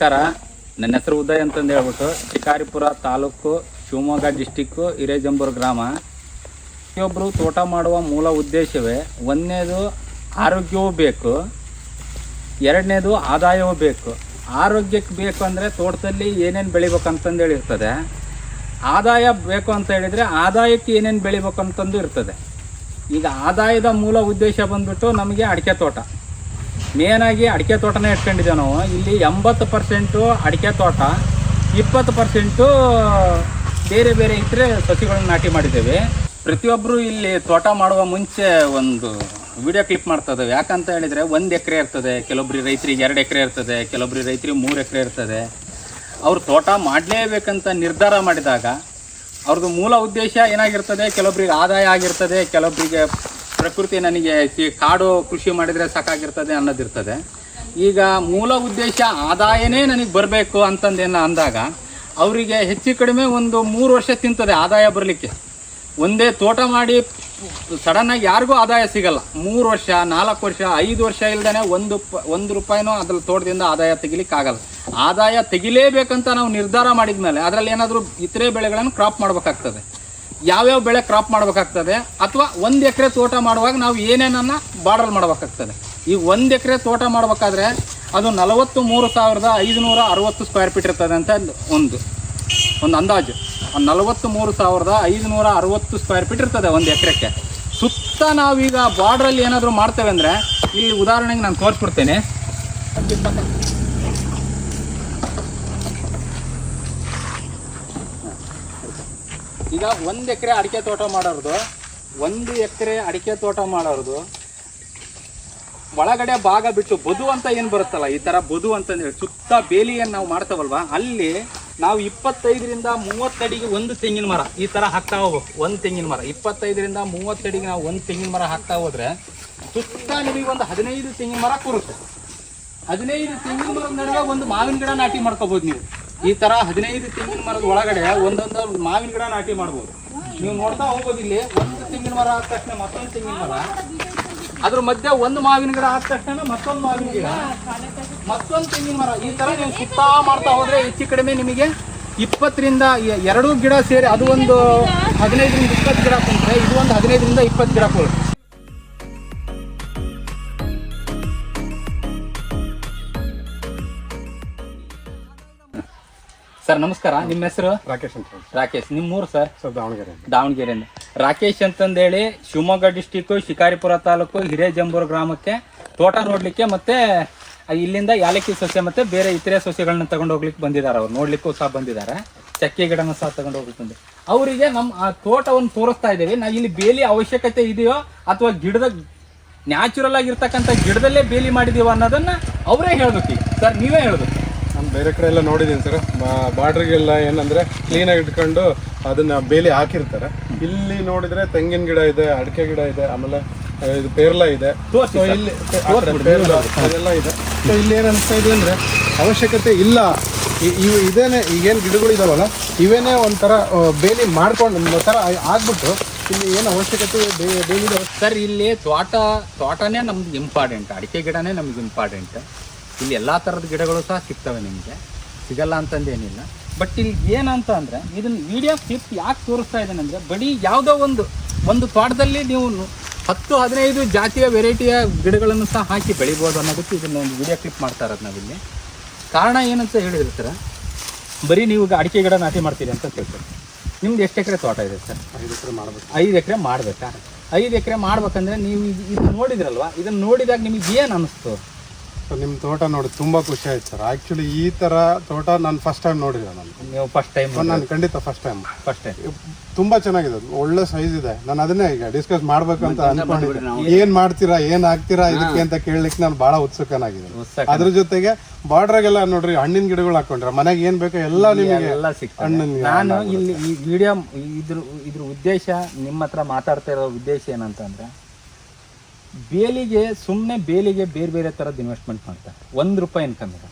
ನಮಸ್ಕಾರ. ನನ್ನ ಹೆಸರು ಉದಯ್ ಅಂತಂದು ಹೇಳ್ಬಿಟ್ಟು ಶಿಕಾರಿಪುರ ತಾಲೂಕು ಶಿವಮೊಗ್ಗ ಡಿಸ್ಟಿಕ್ಕು ಹಿರೇಜಂಬೂರು ಗ್ರಾಮ. ಪ್ರತಿಯೊಬ್ಬರು ತೋಟ ಮಾಡುವ ಮೂಲ ಉದ್ದೇಶವೇ ಒಂದನೇದು ಆರೋಗ್ಯವೂ ಬೇಕು, ಎರಡನೇದು ಆದಾಯವೂ ಬೇಕು. ಆರೋಗ್ಯಕ್ಕೆ ಬೇಕು ಅಂದರೆ ತೋಟದಲ್ಲಿ ಏನೇನು ಬೆಳಿಬೇಕು ಅಂತಂದು ಹೇಳಿರ್ತದೆ. ಆದಾಯ ಬೇಕು ಅಂತ ಹೇಳಿದರೆ ಆದಾಯಕ್ಕೆ ಏನೇನು ಬೆಳಿಬೇಕು ಅಂತಂದು ಇರ್ತದೆ. ಈಗ ಆದಾಯದ ಮೂಲ ಉದ್ದೇಶ ಬಂದ್ಬಿಟ್ಟು ನಮಗೆ ಅಡಿಕೆ ತೋಟ. ಮೇನಾಗಿ ಅಡಿಕೆ ತೋಟನೇ ಇಟ್ಕೊಂಡಿದ್ದೇವೆ ನಾವು. ಇಲ್ಲಿ ಎಂಬತ್ತು ಪರ್ಸೆಂಟು ಅಡಿಕೆ ತೋಟ, ಇಪ್ಪತ್ತು ಪರ್ಸೆಂಟು ಬೇರೆ ಬೇರೆ ಇತರೆ ಸಸಿಗಳನ್ನ ನಾಟಿ ಮಾಡಿದ್ದೇವೆ. ಪ್ರತಿಯೊಬ್ಬರು ಇಲ್ಲಿ ತೋಟ ಮಾಡುವ ಮುಂಚೆ ಒಂದು ವಿಡಿಯೋ ಕ್ಲಿಪ್ ಮಾಡ್ತಾ ಇದ್ದೇವೆ. ಯಾಕಂತ ಹೇಳಿದರೆ ಒಂದು ಎಕರೆ ಇರ್ತದೆ ಕೆಲವೊಬ್ರು ರೈತರಿಗೆ ಎರಡು ಎಕರೆ ಇರ್ತದೆ ಕೆಲವೊಬ್ರು ರೈತರಿಗೆ ಮೂರು ಎಕರೆ ಇರ್ತದೆ. ಅವ್ರು ತೋಟ ಮಾಡಲೇಬೇಕಂತ ನಿರ್ಧಾರ ಮಾಡಿದಾಗ ಅವ್ರದ್ದು ಮೂಲ ಉದ್ದೇಶ ಏನಾಗಿರ್ತದೆ? ಕೆಲವೊಬ್ರಿಗೆ ಆದಾಯ ಆಗಿರ್ತದೆ ಕೆಲವೊಬ್ಬರಿಗೆ ಪ್ರಕೃತಿ ನನಗೆ ಕಾಡು ಕೃಷಿ ಮಾಡಿದರೆ ಸಾಕಾಗಿರ್ತದೆ ಅನ್ನೋದಿರ್ತದೆ. ಈಗ ಮೂಲ ಉದ್ದೇಶ ಆದಾಯನೇ ನನಗೆ ಬರಬೇಕು ಅಂತಂದೇನ ಅಂದಾಗ, ಅವರಿಗೆ ಹೆಚ್ಚು ಕಡಿಮೆ ಒಂದು ಮೂರು ವರ್ಷ ತಿಂತದೆ ಆದಾಯ ಬರಲಿಕ್ಕೆ. ಒಂದೇ ತೋಟ ಮಾಡಿ ಸಡನ್ನಾಗಿ ಯಾರಿಗೂ ಆದಾಯ ಸಿಗಲ್ಲ. ಮೂರು ವರ್ಷ, ನಾಲ್ಕು ವರ್ಷ, ಐದು ವರ್ಷ ಇಲ್ದೇ ಒಂದು ಒಂದು ರೂಪಾಯಿನೂ ಅದ್ರ ತೋಟದಿಂದ ಆದಾಯ ತೆಗಿಲಿಕ್ಕಾಗಲ್ಲ ಆದಾಯ ತೆಗಿಲೇಬೇಕಂತ ನಾವು ನಿರ್ಧಾರ ಮಾಡಿದ್ಮೇಲೆ ಅದರಲ್ಲಿ ಏನಾದರೂ ಇತರೆ ಬೆಳೆಗಳನ್ನು ಕ್ರಾಪ್ ಮಾಡಬೇಕಾಗ್ತದೆ. ಯಾವ್ಯಾವ ಬೆಳೆ ಕ್ರಾಪ್ ಮಾಡಬೇಕಾಗ್ತದೆ ಅಥವಾ ಒಂದು ಎಕರೆ ತೋಟ ಮಾಡುವಾಗ ನಾವು ಏನೇನನ್ನು ಬಾರ್ಡರ್ ಮಾಡಬೇಕಾಗ್ತದೆ. ಈ ಒಂದು ಎಕರೆ ತೋಟ ಮಾಡಬೇಕಾದ್ರೆ ಅದು ನಲವತ್ತು ಮೂರು ಸಾವಿರದ ಐದುನೂರ ಅರವತ್ತು ಸ್ಕ್ವೇರ್ ಫೀಟ್ ಇರ್ತದೆ ಅಂತ ಒಂದು ಒಂದು ಅಂದಾಜು. ನಲವತ್ತು ಮೂರು ಸಾವಿರದ ಐದುನೂರ ಅರವತ್ತು ಸ್ಕ್ವೇರ್ ಫೀಟ್ ಇರ್ತದೆ ಒಂದು ಎಕರೆಕ್ಕೆ. ಸುತ್ತ ನಾವೀಗ ಬಾರ್ಡ್ರಲ್ಲಿ ಏನಾದರೂ ಮಾಡ್ತೇವೆ ಅಂದರೆ ಇಲ್ಲಿ ಉದಾಹರಣೆಗೆ ನಾನು ತೋರಿಸ್ಬಿಡ್ತೇನೆ. ಈಗ ಒಂದು ಎಕರೆ ಅಡಿಕೆ ತೋಟ ಮಾಡೋರ್ದು, ಒಂದು ಎಕರೆ ಅಡಿಕೆ ತೋಟ ಮಾಡೋರ್ದು, ಒಳಗಡೆ ಭಾಗ ಬಿಟ್ಟು ಬದು ಅಂತ ಏನು ಬರುತ್ತಲ್ಲ, ಈ ಥರ ಬದು ಅಂತಂದೇಳಿ ಸುತ್ತ ಬೇಲಿಯನ್ನು ನಾವು ಮಾಡ್ತಾವಲ್ವಾ? ಅಲ್ಲಿ ನಾವು ಇಪ್ಪತ್ತೈದರಿಂದ ಮೂವತ್ತಡಿಗೆ ಒಂದು ತೆಂಗಿನ ಮರ, ಈ ಥರ ಹಾಕ್ತಾ ಹೋಗ್ಬೇಕು, ಒಂದು ತೆಂಗಿನ ಮರ. ಇಪ್ಪತ್ತೈದರಿಂದ ಮೂವತ್ತಡಿಗೆ ನಾವು ಒಂದು ತೆಂಗಿನ ಮರ ಹಾಕ್ತಾ ಹೋದ್ರೆ ಸುತ್ತ ನಿಮಗೆ ಒಂದು ಹದಿನೈದು ತೆಂಗಿನ ಮರ ಕೂರುತ್ತೆ ಹದಿನೈದು ತೆಂಗಿನ ಮರದ ನಡುವೆ ಒಂದು ಮಾವಿನ ಗಿಡ ನಾಟಿ ಮಾಡ್ಕೋಬಹುದು ನೀವು. ಈ ತರ ಹದಿನೈದು ತೆಂಗಿನ ಮರದ ಒಳಗಡೆ ಒಂದೊಂದು ಮಾವಿನ ಗಿಡ ನಾಟಿ ಮಾಡ್ಬೋದು. ನೀವು ನೋಡ್ತಾ ಹೋಗೋದು ಇಲ್ಲಿ, ಒಂದು ತೆಂಗಿನ ಮರ ಆದ ತಕ್ಷಣ ಮತ್ತೊಂದು ತೆಂಗಿನ ಮರ. ಅದ್ರ ಮಧ್ಯೆ ಒಂದು ಮಾವಿನ ಗಿಡ ಆದ ತಕ್ಷಣ ಮತ್ತೊಂದು ಮಾವಿನ ಗಿಡ. ಮತ್ತೊಂದು ತೆಂಗಿನ ಮರ. ಈ ತರ ನೀವು ಸುತ್ತಾ ಮಾಡ್ತಾ ಹೋದ್ರೆ ಹೆಚ್ಚು ಕಡಿಮೆ ನಿಮಗೆ ಇಪ್ಪತ್ತರಿಂದ ಎರಡು ಗಿಡ ಸೇರಿ, ಅದು ಒಂದು ಹದಿನೈದರಿಂದ ಇಪ್ಪತ್ತು ಗಿಡ ಕುಂತ್ರೆ, ಇದು ಒಂದು ಹದಿನೈದರಿಂದ ಇಪ್ಪತ್ತು ಗಿಡ ಕೊಡುತ್ತೆ ಸರ್ ನಮಸ್ಕಾರ. ನಿಮ್ಮ ಹೆಸರು? ರಾಕೇಶ್ ಅಂತ ರಾಕೇಶ್. ನಿಮ್ಮೂರು ಸರ್? ಸರ್ ದಾವಣಗೆರೆ. ದಾವಣಗೆರೆಯಿಂದ. ರಾಕೇಶ್ ಅಂತಂದೇಳಿ ಶಿವಮೊಗ್ಗ ಡಿಸ್ಟಿಕ್ ಶಿಕಾರಿಪುರ ತಾಲೂಕು ಹಿರೇಜಂಬೂರು ಗ್ರಾಮಕ್ಕೆ ತೋಟ ನೋಡ್ಲಿಕ್ಕೆ ಮತ್ತೆ ಇಲ್ಲಿಂದ ಯಾಲಕ್ಕಿ ಸಸ್ಯ ಮತ್ತೆ ಬೇರೆ ಇತರೆ ಸಸ್ಯಗಳನ್ನ ತಗೊಂಡು ಹೋಗ್ಲಿಕ್ಕೆ ಬಂದಿದ್ದಾರೆ ಅವ್ರು. ನೋಡ್ಲಿಕ್ಕೂ ಸಹ ಬಂದಿದ್ದಾರೆ. ಚಕ್ಕೆ ಗಿಡನ ಸಹ ತಗೊಂಡು ಹೋಗ್ಲಿಕ್ಕೆ ಬಂದಿದ್ದಾರೆ. ಅವರಿಗೆ ನಮ್ಮ ಆ ತೋಟವನ್ನು ತೋರಿಸ್ತಾ ಇದ್ದೇವೆ. ನಾವು ಇಲ್ಲಿ ಬೇಲಿ ಅವಶ್ಯಕತೆ ಇದೆಯೋ ಅಥವಾ ಗಿಡದ ನ್ಯಾಚುರಲ್ ಆಗಿರ್ತಕ್ಕಂಥ ಗಿಡದಲ್ಲೇ ಬೇಲಿ ಮಾಡಿದೀವ ಅನ್ನೋದನ್ನ ಅವರೇ ಹೇಳ್ಬೇಕು ಈಗ. ಸರ್ ನೀವೇ ಹೇಳ್ಬೇಕು. ನಾನು ಬೇರೆ ಕಡೆ ಎಲ್ಲ ನೋಡಿದ್ದೀನಿ ಸರ್ ಬಾರ್ಡ್ರಿಗೆಲ್ಲ ಏನಂದ್ರೆ ಕ್ಲೀನಾಗಿ ಇಟ್ಕೊಂಡು ಅದನ್ನ ಬೇಲಿ ಹಾಕಿರ್ತಾರೆ. ಇಲ್ಲಿ ನೋಡಿದ್ರೆ ತೆಂಗಿನ ಗಿಡ ಇದೆ ಅಡಿಕೆ ಗಿಡ ಇದೆ ಆಮೇಲೆ ಇದು ಪೇರ್ಲ ಇದೆ. ಇಲ್ಲಿ ಪೇರ್ಲ ಅದೆಲ್ಲ ಇದೆ. ಸೊ ಇಲ್ಲಿ ಏನ್ ಅನಿಸ್ತಾ ಇದೆ ಅಂದ್ರೆ ಅವಶ್ಯಕತೆ ಇಲ್ಲ. ಇವು ಇದೇನೆ ಈಗೇನು ಗಿಡಗಳು ಇದಾವಲ್ಲ ಇವೇನೇ ಒಂಥರ ಬೇಲಿ ಮಾಡ್ಕೊಂಡು ಒಂಥರ ಥರ ಆಗ್ಬಿಟ್ಟು ಇಲ್ಲಿ ಏನು ಅವಶ್ಯಕತೆ ಬೇಲಿ ಸರ್ ಇಲ್ಲಿ ತೋಟ ತೋಟನೇ ನಮ್ಗೆ ಇಂಪಾರ್ಟೆಂಟ್ ಅಡಿಕೆ ಗಿಡನೇ ನಮ್ಗೆ ಇಂಪಾರ್ಟೆಂಟ್ ಇಲ್ಲಿ ಎಲ್ಲ ಥರದ ಗಿಡಗಳು ಸಹ ಸಿಗ್ತವೆ ನಿಮಗೆ. ಸಿಗಲ್ಲ ಅಂತಂದೇನಿಲ್ಲ ಬಟ್ ಇಲ್ಲಿ ಏನಂತ ಅಂದರೆ ಇದನ್ನ ವಿಡಿಯೋ ಕ್ಲಿಪ್ ಯಾಕೆ ತೋರಿಸ್ತಾ ಇದ್ದೇನೆ ಅಂದರೆ ಬರೀ ಯಾವುದೋ ಒಂದು ಒಂದು ತೋಟದಲ್ಲಿ ನೀವು ಹತ್ತು ಹದಿನೈದು ಜಾತಿಯ ವೆರೈಟಿಯ ಗಿಡಗಳನ್ನು ಸಹ ಹಾಕಿ ಬೆಳಿಬೋದು ಅನ್ನೋದಕ್ಕೆ ಇದನ್ನ ಒಂದು ವಿಡಿಯೋ ಕ್ಲಿಪ್ ಮಾಡ್ತಾ ಇರೋದು ನಾವಿಲ್ಲಿ. ಕಾರಣ ಏನಂತ ಹೇಳಿದ್ರೆ ಸರ್ ಬರೀ ನೀವು ಅಡಿಕೆ ಗಿಡ ನಾಟಿ ಮಾಡ್ತೀರಿ ಅಂತ ಕೇಳ್ತಾರೆ. ನಿಮ್ದು ಎಷ್ಟು ಎಕರೆ ತೋಟ ಇದೆ ಸರ್? ಐದು ಎಕರೆ ಮಾಡಬೇಕು. ಐದು ಎಕರೆ ಮಾಡ್ಬೇಕಾ? ಐದು ಎಕರೆ ಮಾಡ್ಬೇಕಂದ್ರೆ ನೀವು ಇದು ನೋಡಿದ್ರಲ್ವಾ? ಇದನ್ನ ನೋಡಿದಾಗ ನಿಮಗೆ ಏನು ಅನಿಸ್ತು? ಸೊ ನಿಮ್ಮ ತೋಟ ನೋಡಿ ತುಂಬಾ ಖುಷಿ ಆಯ್ತು ಸರ್. ಆಕ್ಚುಲಿ ಈ ತರ ತೋಟ ನಾನು ಫಸ್ಟ್ ಟೈಮ್ ನೋಡಿದೆ ನಾನು. ನೀವು ಫಸ್ಟ್ ಟೈಮ್ ನಾನು ಖಂಡಿತ ಫಸ್ಟ್ ಟೈಮ್ ಫಸ್ಟ್ ಟೈಮ್ ತುಂಬಾ ಚೆನ್ನಾಗಿದೆ ಅದು. ಒಳ್ಳೆ ಸೈಜ್ ಇದೆ. ನಾನು ಅದನ್ನೇ ಈಗ ಡಿಸ್ಕಸ್ ಮಾಡ್ಬೇಕು ಅಂತ ಅನ್ಕೊಂಡಿದ್ದೆ. ಏನ್ ಮಾಡ್ತೀರಾ ಏನ್ ಹಾಕ್ತೀರಾ ಇದಕ್ಕೆ ಅಂತ ಕೇಳಲಿಕ್ಕೆ ನಾನು ಬಹಳ ಉತ್ಸುಕನಾಗಿದ್ದೀನಿ. ಅದ್ರ ಜೊತೆಗೆ ಬಾರ್ಡ್ರಾಗೆಲ್ಲ ನೋಡ್ರಿ ಹಣ್ಣಿನ ಗಿಡಗಳು ಹಾಕೊಂಡ್ರೆ ಮನೆಗೆ ಏನ್ ಬೇಕೋ ಎಲ್ಲ ನಿಮಗೆ ಎಲ್ಲ ಹಣ್ಣಿನ ನಾನು ಇಲ್ಲಿ ಈ ವಿಡಿಯೋ ಇದ್ರ ಇದ್ರ ಉದ್ದೇಶ ನಿಮ್ಮ ಹತ್ರ ಮಾತಾಡ್ತಾ ಇರೋ ಉದ್ದೇಶ ಏನಂತಂದ್ರೆ ಬೇಲಿಗೆ ಸುಮ್ಮನೆ ಬೇಲಿಗೆ ಬೇರೆ ಬೇರೆ ಥರದ್ದು ಇನ್ವೆಸ್ಟ್ಮೆಂಟ್ ಮಾಡ್ತಾರೆ. ಒಂದು ರೂಪಾಯಿ ಇನ್ಕಮ್ ಇದೆ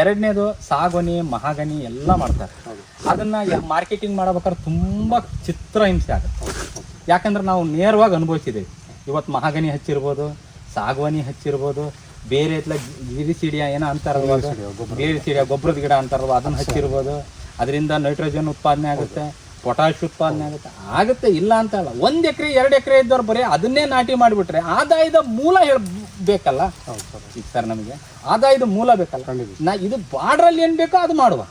ಎರಡನೇದು ಸಾಗೋನಿ ಮಹಾಗನಿ ಎಲ್ಲ ಮಾಡ್ತಾರೆ. ಅದನ್ನ ಮಾರ್ಕೆಟಿಂಗ್ ಮಾಡಬೇಕಾದ್ರೆ ತುಂಬಾ ಚಿತ್ರ ಹಿಂಸೆ ಆಗುತ್ತೆ ಯಾಕಂದ್ರೆ ನಾವು ನೇರವಾಗಿ ಅನುಭವಿಸಿದ್ದೇವೆ. ಇವತ್ತು ಮಹಾಗನಿ ಹಚ್ಚಿರ್ಬೋದು ಸಾಗವಾನಿ ಹಚ್ಚಿರ್ಬೋದು ಬೇರೆ ಇತ್ಲ ಗಿರಿ ಸಿಡಿಯ ಏನೋ ಅಂತಾರಲ್ವ ಗಿರಿ ಸಿಡಿಯ ಗೊಬ್ಬರದ ಗಿಡ ಅಂತಾರಲ್ವ ಅದನ್ನ ಹಚ್ಚಿರ್ಬೋದು. ಅದರಿಂದ ನೈಟ್ರೋಜನ್ ಉತ್ಪಾದನೆ ಆಗುತ್ತೆ. ಪೊಟ್ಯಾಶ್ ಉತ್ಪಾದನೆ ಆಗುತ್ತೆ. ಆಗುತ್ತೆ ಇಲ್ಲ ಅಂತ ಅಲ್ಲ. ಒಂದು ಎಕರೆ ಎರಡು ಎಕರೆ ಇದ್ದವ್ರು ಬರೀ ಅದನ್ನೇ ನಾಟಿ ಮಾಡಿಬಿಟ್ರೆ ಆದಾಯದ ಮೂಲ ಹೇಳ್ ಬೇಕಲ್ಲ? ಹೌದು ಸರ್. ಈಗ ಸರ್ ನಮಗೆ ಆದಾಯದ ಮೂಲ ಬೇಕಲ್ಲ? ನಾ ಇದು ಬಾರ್ಡ್ರಲ್ಲಿ ಏನು ಬೇಕೋ ಅದು ಮಾಡುವ.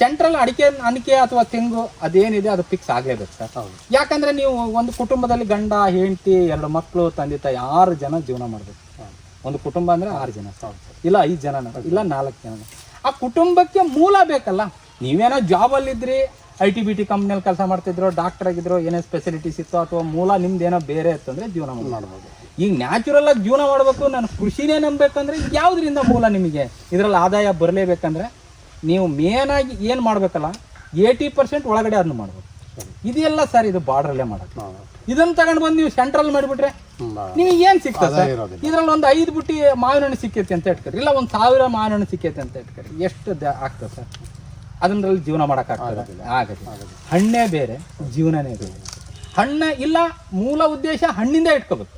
ಸೆಂಟ್ರಲ್ ಅಡಿಕೆ ಅಡಿಕೆ ಅಥವಾ ತೆಂಗು ಅದೇನಿದೆ ಅದು ಫಿಕ್ಸ್ ಆಗಲೇಬೇಕು ಸರ್. ಹೌದು. ಯಾಕಂದ್ರೆ ನೀವು ಒಂದು ಕುಟುಂಬದಲ್ಲಿ ಗಂಡ ಹೆಂಡತಿ ಎರಡು ಮಕ್ಕಳು ತಂದೆ ತಾಯಿ ಆರು ಜನ ಜೀವನ ಮಾಡಬೇಕು. ಒಂದು ಕುಟುಂಬ ಅಂದ್ರೆ ಆರು ಜನ ಇಲ್ಲ ಐದು ಜನ ಇಲ್ಲ ನಾಲ್ಕು ಜನ. ಆ ಕುಟುಂಬಕ್ಕೆ ಮೂಲ ಬೇಕಲ್ಲ? ನೀವೇನೋ ಜಾಬಲ್ಲಿ ಇದ್ರಿ ಐ ಟಿ ಬಿ ಟಿ ಕಂಪ್ನಿಯಲ್ಲಿ ಕೆಲಸ ಮಾಡ್ತಿದ್ರು ಡಾಕ್ಟರ್ ಆಗಿದ್ರು ಏನೇ ಸ್ಪೆಸಿಲಿಟೀಸ್ ಇತ್ತು ಅಥವಾ ಮೂಲ ನಿಮ್ದೇನೋ ಬೇರೆ ಇತ್ತು ಅಂದ್ರೆ ಜೀವನ ಮಾಡ್ಬೋದು. ಈಗ ನ್ಯಾಚುರಲ್ ಆಗಿ ಜೀವನ ಮಾಡಬೇಕು ನಾನು ಕೃಷಿನೇ ನಂಬಬೇಕಂದ್ರೆ ಯಾವುದರಿಂದ ಮೂಲ ನಿಮಗೆ? ಇದರಲ್ಲಿ ಆದಾಯ ಬರಲೇಬೇಕಂದ್ರೆ ನೀವು ಮೇನ್ ಆಗಿ ಏನು ಮಾಡಬೇಕಲ್ಲ ಏಯ್ಟಿ ಪರ್ಸೆಂಟ್ ಒಳಗಡೆ ಅದನ್ನು ಮಾಡ್ಬೋದು. ಇದೆಲ್ಲ ಸರ್ ಇದು ಬಾರ್ಡ್ರಲ್ಲೇ ಮಾಡೋದು ಇದನ್ನು ತಗೊಂಡು ಬಂದು ನೀವು ಸೆಂಟ್ರಲ್ ಮಾಡಿಬಿಟ್ರೆ ನಿಮಗೆ ಏನು ಸಿಗ್ತದೆ ಇದ್ರಲ್ಲಿ ಒಂದು ಐದು ಬುಟ್ಟಿ ಮಾವಿನ ಹಣ್ಣು ಸಿಕ್ಕೈತಿ ಅಂತ ಇಟ್ಕೊರಿ ಇಲ್ಲ ಒಂದು ಸಾವಿರ ಮಾವಿನ ಹಣ್ಣು ಸಿಕ್ಕೈತಿ ಅಂತ ಇಟ್ಕೊರಿ ಎಷ್ಟು ದ- ಆಗ್ತದೆ ಸರ್? ಅದರಲ್ಲಿ ಜೀವನ ಮಾಡೋಕ್ಕಾಗ್ತದೆ. ಆಗತ್ತೆ ಹಣ್ಣೇ ಬೇರೆ ಜೀವನನೇ ಬೇರೆ. ಹಣ್ಣ ಇಲ್ಲ ಮೂಲ ಉದ್ದೇಶ ಹಣ್ಣಿಂದ ಇಟ್ಕೋಬೇಕು.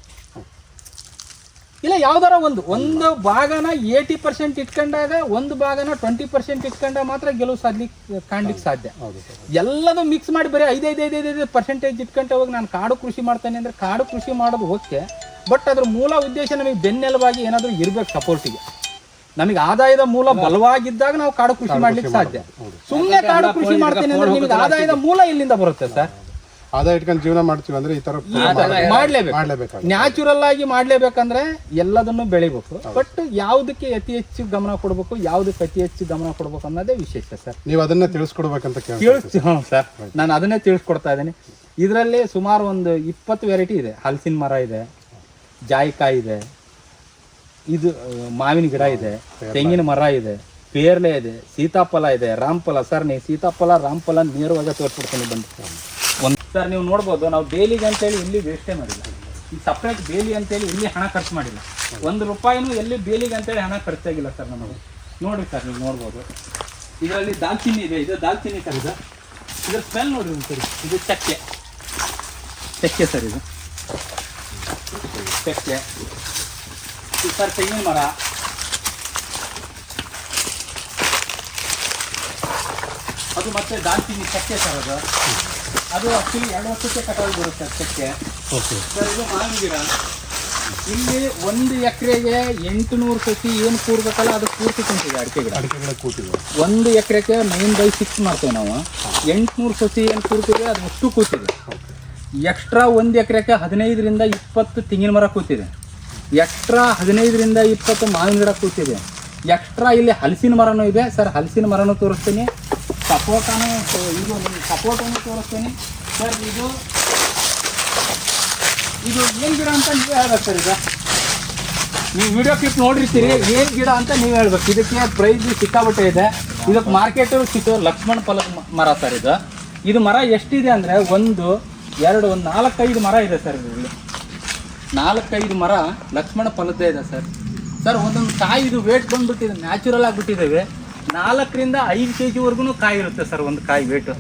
ಇಲ್ಲ ಯಾವ್ದಾರ ಒಂದು ಒಂದು ಭಾಗನ ಏಯ್ಟಿ ಪರ್ಸೆಂಟ್ ಇಟ್ಕೊಂಡಾಗ ಒಂದು ಭಾಗನ ಟ್ವೆಂಟಿ ಪರ್ಸೆಂಟ್ ಇಟ್ಕೊಂಡಾಗ ಮಾತ್ರ ಗೆಲುವು ಸಾಧ್ಲಿಕ್ಕೆ ಕಾಣ್ಲಿಕ್ಕೆ ಸಾಧ್ಯ. ಎಲ್ಲದೂ ಮಿಕ್ಸ್ ಮಾಡಿ ಬರೀ ಐದೈದು ಐದೈದು ಐದು ಪರ್ಸೆಂಟೇಜ್ ಇಟ್ಕೊಂಡೆ ಹೋಗಿ ನಾನು ಕಾಡು ಕೃಷಿ ಮಾಡ್ತೇನೆ ಅಂದರೆ ಕಾಡು ಕೃಷಿ ಮಾಡೋದು ಓಕೆ ಬಟ್ ಅದ್ರ ಮೂಲ ಉದ್ದೇಶ ನಮಗೆ ಬೆನ್ನೆಲುಬಾಗಿ ಏನಾದರೂ ಇರ್ಬೇಕು ಸಪೋರ್ಟಿಗೆ ನಮಗೆ ಆದಾಯದ ಮೂಲ ಬಲವಾಗಿದ್ದಾಗ ನಾವು ಕಾಡು ಕೃಷಿ ಮಾಡ್ಲಿಕ್ಕೆ ಸಾಧ್ಯ. ಸುಮ್ಮನೆ ಕಾಡು ಕೃಷಿ ಮಾಡ್ತೀನಿ ಅಂದ್ರೆ ನಿಮಗೆ ಆದಾಯದ ಮೂಲ ಇಲ್ಲಿಂದ ಬರುತ್ತೆ ಸರ್? ಆದಾಯ ಇಟ್ಕೊಂಡು ಜೀವನ ಮಾಡ್ತೀವಿ ಅಂದ್ರೆ ಈ ತರ ಮಾಡ್ಲೇಬೇಕು. ನ್ಯಾಚುರಲ್ ಆಗಿ ಮಾಡ್ಲೇಬೇಕಂದ್ರೆ ಎಲ್ಲದನ್ನು ಬೆಳಿಬೇಕು. ಬಟ್ ಯಾವುದಕ್ಕೆ ಅತಿ ಹೆಚ್ಚು ಗಮನ ಕೊಡಬೇಕು ಯಾವ್ದಕ್ಕೆ ಅತಿ ಹೆಚ್ಚು ಗಮನ ಕೊಡ್ಬೇಕು ಅನ್ನೋದೇ ವಿಶೇಷ ಸರ್. ನೀವು ಅದನ್ನ ತಿಳಿಸ್ಕೊಡ್ಬೇಕಂತ ತಿಳಿಸ್ ಹ್ಞೂ ಸರ್. ನಾನು ಅದನ್ನೇ ತಿಳಿಸ್ಕೊಡ್ತಾ ಇದ್ದೀನಿ. ಇದರಲ್ಲಿ ಸುಮಾರು ಒಂದು ಇಪ್ಪತ್ತು ವೆರೈಟಿ ಇದೆ. ಹಲಸಿನ ಮರ ಇದೆ ಜಾಯಿಕಾಯಿ ಇದೆ ಇದು ಮಾವಿನ ಗಿಡ ಇದೆ ತೆಂಗಿನ ಮರ ಇದೆ ಪೇರ್ಲೆ ಇದೆ ಸೀತಾಫಲ ಇದೆ ರಾಮಫಲ. ಸರ್ ನೀವು ಸೀತಾಫಲ ರಾಮಫಲ ನೇರವಾಗಿ ತೋರಿಸ್ಬಿಡ್ತೀನಿ ಬಂದು ಒಂದು ಸರ್ ನೀವು ನೋಡ್ಬೋದು ನಾವು ಬೇಲಿಗೆ ಅಂತೇಳಿ ಇಲ್ಲಿ ವೇಸ್ಟೇ ಮಾಡಿಲ್ಲ. ಈ ಸಪ್ರೇಟ್ ಬೇಲಿ ಅಂತೇಳಿ ಇಲ್ಲಿ ಹಣ ಖರ್ಚು ಮಾಡಿಲ್ಲ. ಒಂದು ರೂಪಾಯಿನೂ ಎಲ್ಲಿ ಬೇಲಿಗೆ ಅಂತೇಳಿ ಹಣ ಖರ್ಚಾಗಿಲ್ಲ ಸರ್ ನಮಗೆ. ನೋಡಿ ಸರ್ ನೀವು ನೋಡ್ಬೋದು. ಇದರಲ್ಲಿ ದಾಲ್ಚಿನ್ನಿ ಇದೆ ಇದು ದಾಲ್ಚಿನ್ನಿ ಸರ್ ಇದು. ಇದ್ರ ಸ್ಮೆಲ್ ನೋಡಿ ಸರ್ ಇದು ಚಕ್ಕೆ. ಚಕ್ಕೆ ಸರ್ ಇದು. ಚಕ್ಕೆ. ಸರ್ ತೆಂಗಿನ ಮರ. ಅದು ಮತ್ತೆ ದಾಲ್ಚಿನ್ನಿ ಚಕ್ಕೆ ಸರ್ ಅದು. ಅದು ಆಕ್ಚುಲಿ ಎರಡು ವರ್ಷಕ್ಕೆ ಕಟಾವು ಬರುತ್ತೆ ಚಕ್ಕೆ. ಓಕೆ. ಸರ್ ಇದು ಮಾವಿನ ಗಿಡ. ಇಲ್ಲಿ ಒಂದು ಎಕರೆಗೆ ಎಂಟುನೂರು ಸಸಿ ಏನು ಕೂರ್ಬೇಕಲ್ಲ ಅದು ಪೂರ್ತಿ ಕುಂತಿದೆ ಅಡಿಕೆ ಗಿಡ. ಅಡಿಕೆಗಳ ಕೂತಿದೆ ಒಂದು ಎಕರೆಗೆ ನೈನ್ ಬೈ ಸಿಕ್ಸ್ ಮಾಡ್ತೇವೆ ನಾವು. ಎಂಟುನೂರು ಸಸಿ ಏನು ಕೂರ್ತಿದೆ ಅದು ಅಷ್ಟು ಕೂತಿದೆ ಎಕ್ಸ್ಟ್ರಾ ಒಂದು ಎಕರೆಗೆ ಹದಿನೈದರಿಂದ ಇಪ್ಪತ್ತು ತೆಂಗಿನ ಮರ ಕೂತಿದೆ ಎಕ್ಸ್ಟ್ರಾ ಹದಿನೈದರಿಂದ ಇಪ್ಪತ್ತು ಮಾವಿನ ಗಿಡ ಕೂತಿದೆ. ಎಕ್ಸ್ಟ್ರಾ ಇಲ್ಲಿ ಹಲಸಿನ ಮರನೂ ಇದೆ. ಸರ್, ಹಲಸಿನ ಮರನೂ ತೋರಿಸ್ತೀನಿ. ಸಪೋಟನೂ ಇದು ಸಪೋಟನೂ ತೋರಿಸ್ತೀನಿ. ಸರ್, ಇದು ಇದು ಏನು ಗಿಡ ಅಂತ ನೀವೇ ಹೇಳ್ಬೇಕು ಸರ್ ಈಗ? ನೀವು ವಿಡಿಯೋ ಕ್ಲಿಪ್ ನೋಡಿರ್ತೀರಿ. ಏನು ಗಿಡ ಅಂತ ನೀವು ಹೇಳ್ಬೇಕು. ಇದಕ್ಕೆ ಪ್ರೈಸ್ ಸಿಕ್ಕಾಬಟ್ಟೆ ಇದೆ. ಇದಕ್ಕೆ ಮಾರ್ಕೆಟ್ ಸಿಕ್ಕೋ ಲಕ್ಷ್ಮಣ ಫಲ ಮರ ಸರ್ ಇದು. ಇದು ಮರ ಎಷ್ಟಿದೆ ಅಂದರೆ ಒಂದು, ಎರಡು, ಒಂದು ನಾಲ್ಕೈದು ಮರ ಇದೆ ಸರ್ ಇದರಲ್ಲಿ ನಾಲ್ಕೈದು ಮರ ಲಕ್ಷ್ಮಣ ಫಲದ್ದೇ ಇದೆ ಸರ್. ಸರ್, ಒಂದೊಂದು ಕಾಯಿ ಇದು ವೇಟ್ ಬಂದ್ಬಿಟ್ಟಿದೆ ನ್ಯಾಚುರಲ್ ಆಗಿಬಿಟ್ಟಿದ್ದೇವೆ. ನಾಲ್ಕರಿಂದ ಐದು ಕೆ ಜಿವರೆಗೂ ಕಾಯಿ ಇರುತ್ತೆ ಸರ್ ಒಂದು ಕಾಯಿ ವೇಟು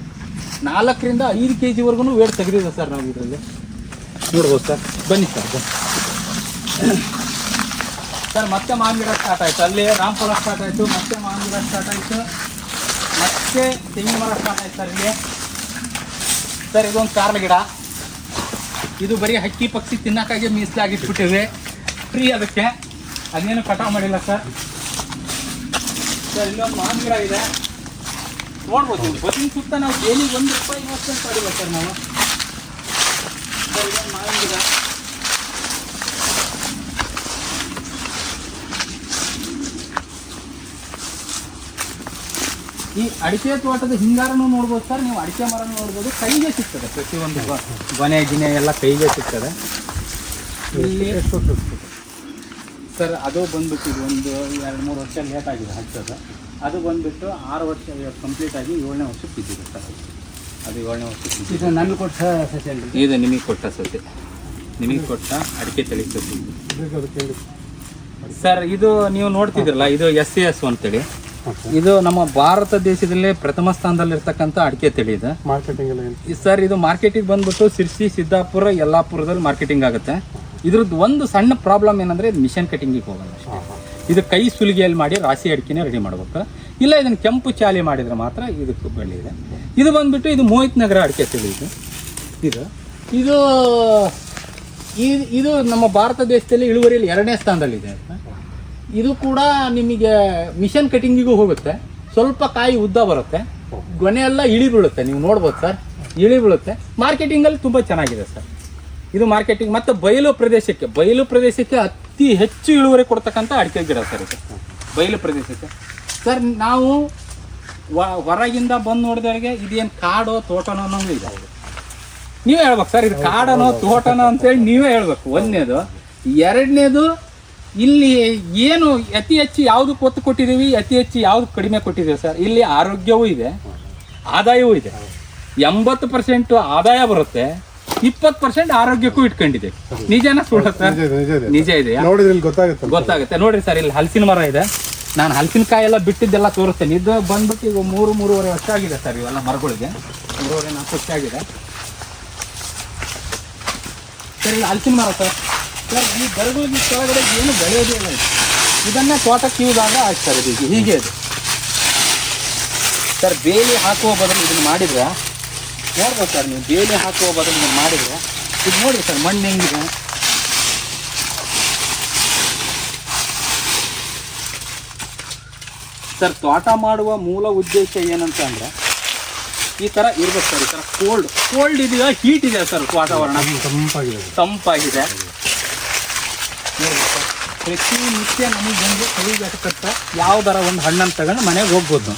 ನಾಲ್ಕರಿಂದ ಐದು ಕೆ ಜಿವರೆಗೂ ವೇಟ್ ತೆಗೆದಿದೆ ಸರ್ ನಾವು ಇದರಲ್ಲಿ. ನೋಡ್ಬೋದು ಸರ್. ಬನ್ನಿ ಸರ್ ಸರ್, ಮತ್ತೆ ಮಾವಿನ ಗಿಡ ಸ್ಟಾರ್ಟ್ ಆಯಿತು. ಅಲ್ಲಿ ರಾಮ್ಪುರ ಸ್ಟಾರ್ಟ್ ಆಯಿತು, ಮತ್ತೆ ಮಾವಿನ ಗಿಡ ಸ್ಟಾರ್ಟ್ ಆಯಿತು. ಮತ್ತೆ ತೆಂಗಿನ ಮರ ಸ್ಟಾರ್ಟ್ ಆಯ್ತು ಸರ್ ಇಲ್ಲಿ. ಸರ್, ಇದೊಂದು ಕಾರ್ಲ ಗಿಡ ಇದು ಬರೀ ಹಕ್ಕಿ ಪಕ್ಷಿ ತಿನ್ನಕ್ಕಾಗಿ ಮೀಸಲಾಗಿಟ್ಬಿಟ್ಟಿವೆ ಫ್ರೀ ಅದಕ್ಕೆ. ಅದೇನು ಕಟಾವು ಮಾಡಿಲ್ಲ ಸರ್ ಸರ್ ಇಲ್ಲೊಂದು ಮಾವಿನ ಗಿಡ ಇದೆ. ನೋಡ್ಬೋದು ಬದಿನ ಸುತ್ತ ನಾವು ಡೈಲಿ ಒಂದು ರೂಪಾಯಿ ಇನ್ವೆಸ್ಟ್ಮೆಂಟ್ ಮಾಡಿಲ್ಲ ಸರ್ ನಾವು. ಸರ್ ಇಲ್ಲೊಂದು ಮಾವಿನ ಈ ಅಡಿಕೆ ತೋಟದ ಹಿಂಗಾರನು ನೋಡ್ಬೋದು ಸರ್ ನೀವು ಅಡಿಕೆ ಮರ ನೋಡ್ಬೋದು ಕೈಗೆ ಸಿಗ್ತದೆ ಪ್ರತಿಯೊಂದು ಗೊನೆ ಗಿನೆ ಎಲ್ಲ ಕೈಗೆ ಸಿಗ್ತದೆ. ಇಲ್ಲಿ ಸರ್ ಅದು ಬಂದ್ಬಿಟ್ಟು ಇದು ಒಂದು ಎರಡು ಮೂರು ವರ್ಷ ಲೇಟ್ ಆಗಿದೆ ಹಚ್ಚೋದು. ಅದು ಬಂದ್ಬಿಟ್ಟು ಆರು ವರ್ಷ ಕಂಪ್ಲೀಟ್ ಆಗಿ ಏಳನೇ ವರ್ಷಕ್ಕೆ ಬಿದ್ದಿದೆ ಸರ್ ಅದು. ಏಳನೇ ವರ್ಷಕ್ಕೆ. ಇದು ನನ್ಗೆ ಕೊಟ್ಟ ಸಸಿ ಅಲ್ರಿ ಇದು ನಿಮಗೆ ಕೊಟ್ಟ ಸಸ್ಯ. ನಿಮಗೆ ಕೊಟ್ಟ ಅಡಿಕೆ ತಳಿ ಸಸಿ ಸರ್ ಇದು ನೀವು ನೋಡ್ತಿದ್ರಲ್ಲ ಇದು ಎಸ್ ಸಿ ಎಸ್ ಅಂತೇಳಿ. ಇದು ನಮ್ಮ ಭಾರತ ದೇಶದಲ್ಲೇ ಪ್ರಥಮ ಸ್ಥಾನದಲ್ಲಿರ್ತಕ್ಕಂಥ ಅಡಿಕೆ ತಳಿ ಇದೆ. ಮಾರ್ಕೆಟಿಂಗ್ ಎಲ್ಲ ಸರ್ ಇದು ಮಾರ್ಕೆಟಿಗೆ ಬಂದ್ಬಿಟ್ಟು ಸಿರ್ಸಿ ಸಿದ್ದಾಪುರ ಯಲ್ಲಾಪುರದಲ್ಲಿ ಮಾರ್ಕೆಟಿಂಗ್ ಆಗುತ್ತೆ. ಇದ್ರದ್ದು ಒಂದು ಸಣ್ಣ ಪ್ರಾಬ್ಲಮ್ ಏನಂದ್ರೆ ಇದು ಮಿಷನ್ ಕಟಿಂಗಿಗೆ ಹೋಗಲ್ಲ ಇದು ಕೈ ಸುಲಿಗೆಯಲ್ಲಿ ಮಾಡಿ ರಾಸಿ ಅಡಿಕೆನೇ ರೆಡಿ ಮಾಡ್ಬೇಕು. ಇಲ್ಲ ಇದನ್ನು ಕೆಂಪು ಚಾಲಿ ಮಾಡಿದ್ರೆ ಮಾತ್ರ ಇದಕ್ಕೆ ಬೆಳೆ ಇದೆ. ಇದು ಬಂದ್ಬಿಟ್ಟು ಇದು ಮೋಹಿತ್ ನಗರ ಅಡಿಕೆ ತಳಿ ಇದು. ಇದು. ಇದು ಇದು ನಮ್ಮ ಭಾರತ ದೇಶದಲ್ಲಿ ಇಳುವರಿಯಲ್ಲಿ ಎರಡನೇ ಸ್ಥಾನದಲ್ಲಿದೆ ಇದು ಕೂಡ ನಿಮಗೆ ಮಿಷನ್ ಕಟಿಂಗಿಗೂ ಹೋಗುತ್ತೆ. ಸ್ವಲ್ಪ ಕಾಯಿ ಉದ್ದ ಬರುತ್ತೆ. ಗೊನೆ ಎಲ್ಲ ಇಳಿ ಬೀಳುತ್ತೆ. ನೀವು ನೋಡ್ಬೋದು ಸರ್. ಇಳಿ ಬೀಳುತ್ತೆ. ಮಾರ್ಕೆಟಿಂಗಲ್ಲಿ ತುಂಬ ಚೆನ್ನಾಗಿದೆ ಸರ್. ಇದು ಮಾರ್ಕೆಟಿಂಗ್ ಮತ್ತು ಬಯಲು ಪ್ರದೇಶಕ್ಕೆ ಬಯಲು ಪ್ರದೇಶಕ್ಕೆ ಅತಿ ಹೆಚ್ಚು ಇಳುವರಿ ಕೊಡ್ತಕ್ಕಂಥ ಅಡಿಕೆ ಗಿಡ ಸರ್ ಇದು. ಬಯಲು ಪ್ರದೇಶಕ್ಕೆ. ಸರ್, ನಾವು ಹೊರಗಿಂದ ಬಂದು ನೋಡಿದವರಿಗೆ ಇದೇನು ಕಾಡೋ ತೋಟನೋ ಅನ್ನೋದು ಇದೆ ನೀವೇ ಹೇಳ್ಬೇಕು ಸರ್, ಇದು ಕಾಡನೋ ತೋಟನೋ ಅಂತೇಳಿ ನೀವೇ ಹೇಳ್ಬೇಕು. ಒಂದನೇದು. ಎರಡನೇದು ಇಲ್ಲಿ ಏನು ಅತಿ ಹೆಚ್ಚು ಯಾವುದು ಒತ್ತು ಕೊಟ್ಟಿದ್ದೀವಿ ಅತಿ ಹೆಚ್ಚು ಯಾವ್ದು ಕಡಿಮೆ ಕೊಟ್ಟಿದ್ದೀವಿ ಸರ್? ಇಲ್ಲಿ ಆರೋಗ್ಯವೂ ಇದೆ ಆದಾಯವೂ ಇದೆ. ಎಂಬತ್ತು ಪರ್ಸೆಂಟ್ ಆದಾಯ ಬರುತ್ತೆ ಇಪ್ಪತ್ತು ಪರ್ಸೆಂಟ್ ಆರೋಗ್ಯಕ್ಕೂ ಇಟ್ಕೊಂಡಿದೆ ನಿಜನ ಸುಳ್ಳ ಸರ್? ನಿಜ ಇದೆ, ಗೊತ್ತಾಗುತ್ತೆ ಗೊತ್ತಾಗುತ್ತೆ. ನೋಡ್ರಿ ಸರ್ ಇಲ್ಲಿ ಹಲಸಿನ ಮರ ಇದೆ. ನಾನು ಹಲಸಿನಕಾಯಿ ಎಲ್ಲ ಬಿಟ್ಟಿದ್ದೆಲ್ಲ ತೋರಿಸ್ತೇನೆ. ಇದು ಬಂದ್ಬಿಟ್ಟು ಈಗ ಮೂರು ಮೂರುವರೆ ವರ್ಷ ಆಗಿದೆ ಸರ್ ಇವೆಲ್ಲ ಮರಗಳಿಗೆ. ಮೂರುವರೆ ನಾಲ್ಕು ವರ್ಷ ಆಗಿದೆ. ಸರ್ ಇಲ್ಲಿ ಹಲಸಿನ ಮರ ಸರ್. ಸರ್ ಈ ಬರಗಳಿಗೆ ಕೆಳಗಡೆ ಏನು ಬೆಳೆಯೋದೇ ಇಲ್ಲ. ಇದು. ಇದನ್ನ ತೋಟಕ್ಕೆ ಯೂಸ್ ಆಗ ಹಾಕ್ತಾರೆ ಸರ್ ಇದು ಹೀಗೆ ಅದು. ಸರ್ ಬೇಲಿ ಹಾಕುವ ಬದಲು ಇದನ್ನು ಮಾಡಿದ್ರೆ? ನೋಡ್ಬೋದು ಸರ್ ನೀವು ಬೇಲಿ ಹಾಕುವ ಬದಲು ನೀವು ಮಾಡಿದ್ರೆ? ಇದು ನೋಡಿ ಸರ್ ಮಣ್ಣು ಹೆಂಗಿದೆ? ಸರ್ ತೋಟ ಮಾಡುವ ಮೂಲ ಉದ್ದೇಶ ಏನಂತ ಅಂದ್ರೆ ಈ ಥರ ಇರ್ಬೇಕು ಸರ್ ಈ ಥರ ಕೋಲ್ಡ್ ಕೋಲ್ಡ್ ಇದೆಯಾ ಹೀಟ್ ಇದೆಯಾ ಸರ್ ವಾತಾವರಣ? ತಂಪಾಗಿದೆ. ತಂಪಾಗಿದೆ. ಸರ್, ಪ್ರತಿನಿತ್ಯ ನಮಗೆ ಬಂದು ಯಾವ ಯಾವ್ದಾರ ಒಂದು ಹಣ್ಣನ್ನು ತಗೊಂಡು ಮನೆಗೆ ಹೋಗ್ಬೋದು.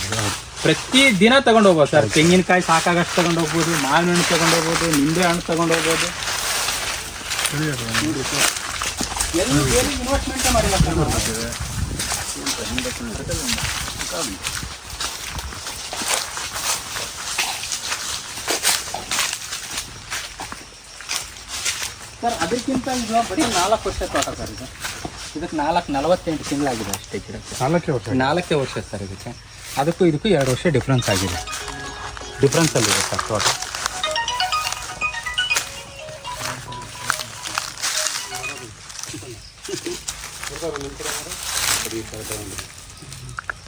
ಪ್ರತಿ ದಿನ ತಗೊಂಡು ಹೋಗ್ಬೋದು ಸರ್. ತೆಂಗಿನಕಾಯಿ ಸಾಕಾಗಷ್ಟು ತಗೊಂಡು ಹೋಗ್ಬೋದು ಮಾವಿನ ಹಣ್ಣು ತಗೊಂಡು ಹೋಗ್ಬೋದು ನಿಂಬೆ ಹಣ್ಣು ತಗೊಂಡು ಹೋಗ್ಬೋದು. ನೋಡಿ ಸರ್ ಎಲ್ಲಿ ಏನು ಮಾಡಿಲ್ಲ ಸರ್ ಅದಕ್ಕಿಂತ ಇದು ಬರೀ ನಾಲ್ಕು ವರ್ಷ ತೋಟ ಸರ್ ಇದು. ಇದಕ್ಕೆ ನಾಲ್ಕು ನಲವತ್ತೆಂಟು ತಿಂಗಳಾಗಿದೆ ಅಷ್ಟೇ ಗಿಡಕ್ಕೆ ನಾಲ್ಕೇ ವರ್ಷ. ನಾಲ್ಕೇ ವರ್ಷ ಸರ್ ಇದಕ್ಕೆ. ಅದಕ್ಕೂ ಇದಕ್ಕೂ ಎರಡು ವರ್ಷ ಡಿಫ್ರೆನ್ಸ್ ಆಗಿದೆ. ಡಿಫ್ರೆನ್ಸ್ ಅಲ್ಲಿದೆ ಸರ್ ತೋಟ.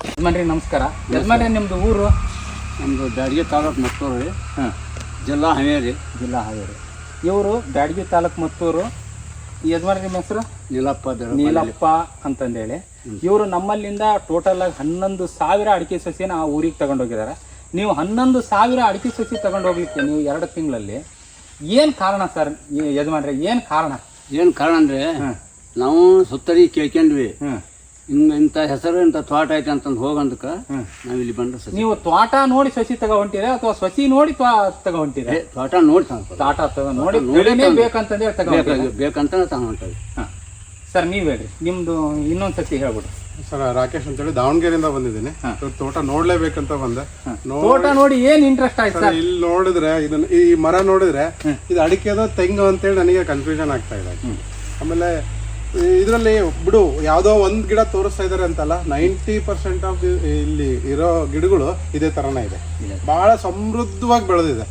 ಯಜಮಾನ್ರಿ ನಮಸ್ಕಾರ. ಯಜಮಾನ್ರಿ ನಿಮ್ಮದು ಊರು? ನಮ್ಮದು ಬ್ಯಾಡಗಿ ತಾಲೂಕು ಮತ್ತೂರು ಹಾಂ. ಜಿಲ್ಲಾ ಹಾವೇರಿ. ಜಿಲ್ಲಾ ಹಾವೇರಿ. ಇವರು ಬ್ಯಾಡಗಿ ತಾಲೂಕು ಮತ್ತೂರು. ಯಜಮಾನ್ ನಿಮ್ಮ ಹೆಸರು? ನೀಲಪ್ಪ ನೀಲಪ್ಪ ಅಂತಂದೇಳಿ. ಇವರು ನಮ್ಮಲ್ಲಿಂದ ಟೋಟಲ್ ಆಗಿ ಹನ್ನೊಂದು ಸಾವಿರ ಅಡಿಕೆ ಸಸಿನ ಆ ಊರಿಗೆ ತಗೊಂಡೋಗಿದ್ದಾರೆ. ನೀವು ಹನ್ನೊಂದು ಸಾವಿರ ಅಡಿಕೆ ಸಸಿ ತಗೊಂಡೋಗ್ಲಿಕ್ಕೆ ನೀವು ಎರಡು ತಿಂಗಳಲ್ಲಿ ಏನು ಕಾರಣ ಸರ್ ಯಜಮಾನ್ರೆ? ಏನು ಕಾರಣ? ಏನು ಕಾರಣ ಅಂದರೆ. ನಾವು ಸುತ್ತರಿ ಕೇಳ್ಕೊಂಡ್ವಿ. ಹಿಂಗೆ ಇಂಥ ಹೆಸರು ಇಂಥ ತೋಟ ಐತೆ ಅಂತಂದು ಹೋಗಂದಕ್ಕೆ ನಾವಿಲ್ಲಿ ನಾವು ಇಲ್ಲಿ ಬಂದ್ರೆ ಸಸಿ. ನೀವು ತೋಟ ನೋಡಿ ಸಸಿ ತಗೋ ಹೊಂಟಿರ ಅಥವಾ ಸಸಿ ನೋಡಿ ತಗೋ ಹೊಂಟಿರ ಏ, ತೋಟ ನೋಡಿ ತಂದು ತೋಟ ತಗೋ ನೋಡಿ ನೋಡಿ ಬೆಳೆನೇ ತಂದು. ಬೇಕಂತಂದೇಳಿ ತಗೋ ಬೇಕಾಗಿ ಬೇಕಂತ ತಗೊಂಡು ಹೊಂಟವಿ ಸರ್ ನೀವು ಹೇಳಿ ನಿಮ್ದು ಇನ್ನೊಂದು ಸತಿ ಹೇಳ್ಬಿಡ್ರಿ. ಸರ್ ರಾಕೇಶ್ ಅಂತೇಳಿ ದಾವಣಗೆರೆಯಿಂದ ಬಂದಿದ್ದೀನಿ. ತೋಟ ನೋಡ್ಲೇಬೇಕಂತ ಬಂದೆ. ನೋ- ತೋಟ ನೋಡಿ ಏನ್ ಇಂಟ್ರೆಸ್ಟ್ ಆಯ್ತು ಸರ್ ಸರ್? ಇಲ್ಲಿ ನೋಡಿದ್ರೆ ಇದನ್ನ ಈ ಮರ ನೋಡಿದ್ರೆ ಇದು ಅಡಿಕೆದ ತೆಂಗು ಅಂತೇಳಿ ನನಗೆ ಕನ್ಫ್ಯೂಷನ್ ಆಗ್ತಾ ಇದೆ. ಆಮೇಲೆ ಇದರಲ್ಲಿ ಬಿಡು ಯಾವುದೋ ಒಂದು ಗಿಡ ತೋರಿಸ್ತಾ ಇದ್ದಾರೆ ಅಂತಲ್ಲ ನೈಂಟಿ ಪರ್ಸೆಂಟ್ ಆಫ್ ಇಲ್ಲಿ ಇರೋ ಗಿಡಗಳು ಇದೇ ತರನೇ ಇದೆ. ಭಾಳ ಸಮೃದ್ಧವಾಗಿ ಬೆಳೆದಿದೆ.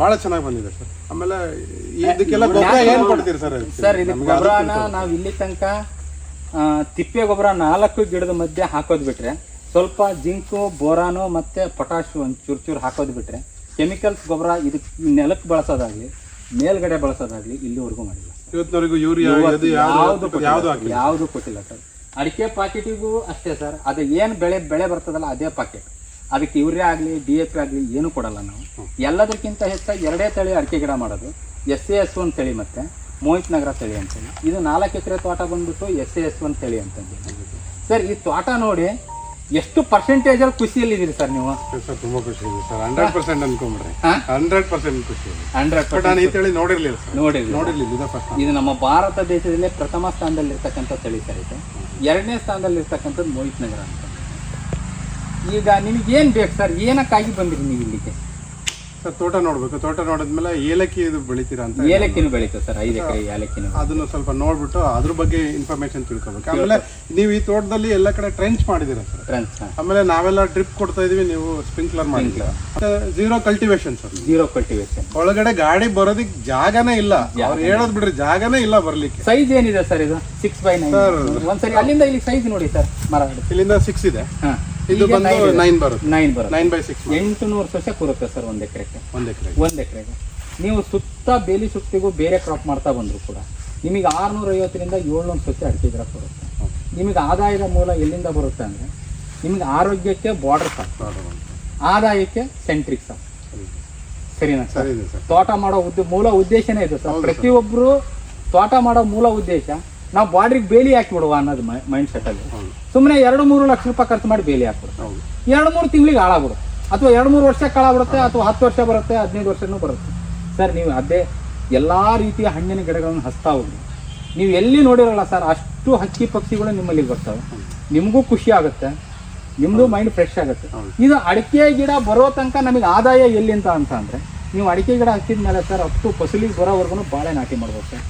ಬಹಳ ಚೆನ್ನಾಗಿ ಬಂದಿದೆ ಸರ್. ಆಮೇಲೆ ಇದಕ್ಕೆಲ್ಲ ಗೊಬ್ಬರ ಏನು ಕೊಡ್ತೀರಿ ಸರ್ ಸರ್ ಇದು ಗೊಬ್ಬರನ ನಾವು ಇಲ್ಲಿ ತನಕ ತಿಪ್ಪೆ ಗೊಬ್ಬರ ನಾಲ್ಕು ಗಿಡದ ಮಧ್ಯೆ ಹಾಕೋದು ಬಿಟ್ರೆ ಸ್ವಲ್ಪ ಜಿಂಕು ಬೋರಾನು ಮತ್ತೆ ಪೊಟಾಶು ಒಂದು ಚೂರು ಚೂರು ಹಾಕೋದು ಬಿಟ್ರೆ ಕೆಮಿಕಲ್ಸ್ ಗೊಬ್ಬರ ಇದಕ್ಕೆ ನೆಲಕ್ಕೆ ಬಳಸೋದಾಗ್ಲಿ ಮೇಲ್ಗಡೆ ಬಳಸೋದಾಗ್ಲಿ ಇಲ್ಲಿವರೆಗೂ ಮಾಡಿಲ್ಲ. ಇವತ್ತಿನವರೆಗೂ ಯೂರಿಯಾ ಅದು ಯಾವುದು ಯಾವ್ದು ಯಾವ್ದು ಹಾಕಿಲ್ಲ. ಯಾವುದು ಕೊಟ್ಟಿಲ್ಲ ಸರ್. ಅಡಿಕೆ ಪಾಕೆಟಿಗೂ ಅಷ್ಟೇ ಸರ್. ಅದು ಏನು ಬೆಳೆ ಬೆಳೆ ಬರ್ತದಲ್ಲ ಅದೇ ಪಾಕೆಟ್. ಅದಕ್ಕೆ ಯೂರಿಯಾ ಆಗಲಿ ಡಿ ಎ ಪಿ ಆಗಲಿ ಏನು ಕೊಡಲ್ಲ ನಾವು. ಎಲ್ಲದಕ್ಕಿಂತ ಹೆಚ್ಚಾಗಿ ಎರಡೇ ತಳಿ ಅಡಿಕೆ ಗಿಡ ಮಾಡೋದು. ಎಸ್ ಎ ಎಸ್ ಒನ್ ತಳಿ ಮತ್ತೆ. ಮೋಹಿತ್ ನಗರ ತಳಿ ಅಂತೇಳಿ ಇದು ನಾಲ್ಕು ಎಕರೆ ತೋಟ ಬಂದ್ಬಿಟ್ಟು ಎಸ್ ಎ ಎಸ್ ಒನ್ ತಳಿ ಅಂತಂದು ಸರ್ ಈ ತೋಟ ನೋಡಿ ಎಷ್ಟು ಪರ್ಸೆಂಟೇಜ್ ಅಲ್ಲಿ ಖುಷಿಯಲ್ಲಿದ್ದೀರಿ ಸರ್ ನೀವು? ಸರ್ ತುಂಬಾ ಖುಷಿ ಇದೆ ಸರ್. ಹಂಡ್ರೆಡ್ ಪರ್ಸೆಂಟ್ ಅನ್ಕೊಂಬಿಡ್ರಿ? ಹಂಡ್ರೆಡ್ ಪರ್ಸೆಂಟ್ ಖುಷಿ ಇದೆ ಹಂಡ್ರೆಡ್ ಬಟ್ ನಾನು ಈ ತಳಿ ನೋಡಿರ್ಲಿಲ್ಲ ಸರ್. ನೋಡಿರಿ ನೋಡಿರ್ಲಿಲ್ಲ ಇದೇ ಫಸ್ಟ್ ಇದು ನಮ್ಮ ಭಾರತ ದೇಶದಲ್ಲೇ ಪ್ರಥಮ ಸ್ಥಾನದಲ್ಲಿರ್ತಕ್ಕಂಥ ತಳಿ ಸರ್ ಇದು. ಎರಡನೇ ಸ್ಥಾನದಲ್ಲಿರ್ತಕ್ಕಂಥದ್ದು ಮೋಹಿತ್ ನಗರ ಅಂತ. ಈಗ ನಿಮಗೇನು ಬೇಕು ಸರ್? ಏನಕ್ಕಾಗಿ ಬಂದಿರಿ ನೀವು ಇಲ್ಲಿಗೆ? ಸರ್ ತೋಟ ನೋಡ್ಬೇಕು. ತೋಟ ನೋಡಿದ್ಮೇಲೆ ಏಲಕ್ಕಿ ಇದು ಬೆಳಿತೀರಾ ಅಂತ ಏಲಕ್ಕಿನೂ ಬೆಳೀತದೆ ಸರ್ ಐದು ಎಕರೆ ಏಲಕ್ಕಿನೂ. ಅದನ್ನು ಸ್ವಲ್ಪ ನೋಡ್ಬಿಟ್ಟು ಅದ್ರ ಬಗ್ಗೆ ಇನ್ಫಾರ್ಮೇಶನ್ ತಿಳ್ಕೊಬೇಕು. ಆಮೇಲೆ ನೀವು ಈ ತೋಟದಲ್ಲಿ ಎಲ್ಲ ಕಡೆ ಟ್ರೆಂಚ್ ಮಾಡಿದ್ದೀರಾ ಸರ್? ಟ್ರೆಂಚ್ ಆಮೇಲೆ ನಾವೆಲ್ಲ ಡ್ರಿಪ್ ಕೊಡ್ತಾ ಇದೀವಿ ನೀವು ಸ್ಪ್ರಿಂಕ್ಲರ್ ಮಾಡಿಲ್ಲ zero cultivation sir? Zero cultivation ಒಳಗಡೆ ಗಾಡಿ ಬರೋದಿಕ್ ಜಾಗನೇ ಇಲ್ಲ. ಅವ್ರು ಹೇಳೋದ್ ಬಿಡ್ರಿ ಜಾಗನೇ ಇಲ್ಲ ಬರ್ಲಿಕ್ಕೆ. ಸೈಜ್ ಏನಿದೆ ಸರ್ ಇದು? ಸಿಕ್ಸ್ ಬೈ ನೈನ್ ಒಂದ್ಸರಿ ಅಲ್ಲಿಂದ ಇಲ್ಲಿ ಸೈಜ್ ನೋಡಿ ಸರ್ ಮರ. ಇಲ್ಲಿಂದ ಸಿಕ್ಸ್ ಇದೆ. ಹಾ. ಇದು ಬಂದು ನೈನ್ ಬರುತ್ತೆ. ನೈನ್ ಬರುತ್ತೆ. ನೈನ್ ಬೈ ಸಿಕ್ಸ್ ಎಂಟು ನೂರು ಸಸ್ಯ ಕೂರುತ್ತೆ ಸರ್ ಒಂದ್ ಎಕರೆಗೆ. ಒಂದ್ ಎಕರೆ ಒಂದ್ ಎಕರೆಗೆ. ನೀವು ಸುತ್ತ ಬೇಲಿ ಸುತ್ತಿಗೂ ಬೇರೆ ಕ್ರಾಪ್ ಮಾಡ್ತಾ ಬಂದ್ರು ಕೂಡ ನಿಮಗೆ ಆರ್ನೂರ ಐವತ್ತರಿಂದ ಏಳ್ನೂರು ಸಸ್ಯ ಅಡಿಕೆ ಗಿಡ ಬರುತ್ತೆ ನಿಮಗೆ ಆದಾಯದ ಮೂಲ ಎಲ್ಲಿಂದ ಬರುತ್ತೆ ಅಂದ್ರೆ ನಿಮಗೆ ಆರೋಗ್ಯಕ್ಕೆ ಬಾರ್ಡರ್ ಸಾಕು ಆದಾಯಕ್ಕೆ ಸೆಂಟ್ರಿಕ್ ಸಾಕು ಸರಿನಾ ಸರ್? ಸರಿ ಸರ್. ತೋಟ ಮಾಡೋ ಉದ್ದ ಮೂಲ ಉದ್ದೇಶನೇ ಇದು ಸರ್. ಪ್ರತಿಯೊಬ್ಬರು ತೋಟ ಮಾಡೋ ಮೂಲ ಉದ್ದೇಶ ನಾವು ಬಾರ್ಡ್ರಿಗೆ ಬೇಲಿ ಹಾಕಿಬಿಡುವ ಅನ್ನೋದು ಮೈಂಡ್ ಸೆಟ್ ಅಲ್ಲಿ. ಸುಮ್ಮನೆ ಎರಡು ಮೂರು ಲಕ್ಷ ರೂಪಾಯಿ ಖರ್ಚು ಮಾಡಿ ಬೇಲಿ ಹಾಕ್ಬಿಡುತ್ತೆ. ಎರಡು ಮೂರು ತಿಂಗಳಿಗೆ ಹಾಳಾಗ್ಬಿಡುತ್ತೆ. ಅಥವಾ ಎರಡು ಮೂರು ವರ್ಷ ಕಾಳಾಗ್ಬಿಡುತ್ತೆ ಅಥವಾ ಹತ್ತು ವರ್ಷ ಬರುತ್ತೆ ಹದಿನೈದು ವರ್ಷನೂ ಬರುತ್ತೆ. ಸರ್ ನೀವು ಅದೇ ಎಲ್ಲ ರೀತಿಯ ಹಣ್ಣಿನ ಗಿಡಗಳನ್ನು ಹಚ್ತಾ ಹೋಗಿ. ನೀವು ಎಲ್ಲಿ ನೋಡಿರಲ್ಲ ಸರ್ ಅಷ್ಟು ಹಕ್ಕಿ ಪಕ್ಷಿಗಳು ನಿಮ್ಮಲ್ಲಿ ಬರ್ತವೆ. ನಿಮಗೂ ಖುಷಿ ಆಗುತ್ತೆ. ನಿಮ್ಮದು ಮೈಂಡ್ ಫ್ರೆಶ್ ಆಗುತ್ತೆ. ಇದು ಅಡಿಕೆ ಗಿಡ ಬರೋ ತನಕ ನಮಗೆ ಆದಾಯ ಎಲ್ಲಿ ಅಂತ ಅಂತ ಅಂದರೆ ನೀವು ಅಡಿಕೆ ಗಿಡ ಹಚ್ಚಿದ ಮೇಲೆ ಸರ್ ಅಷ್ಟು ಫಸಲಿಗೆ ಬರೋವರೆಗೂ ಬಾಳೆ ನಾಟಿ ಮಾಡ್ಬೋದು ಸರ್.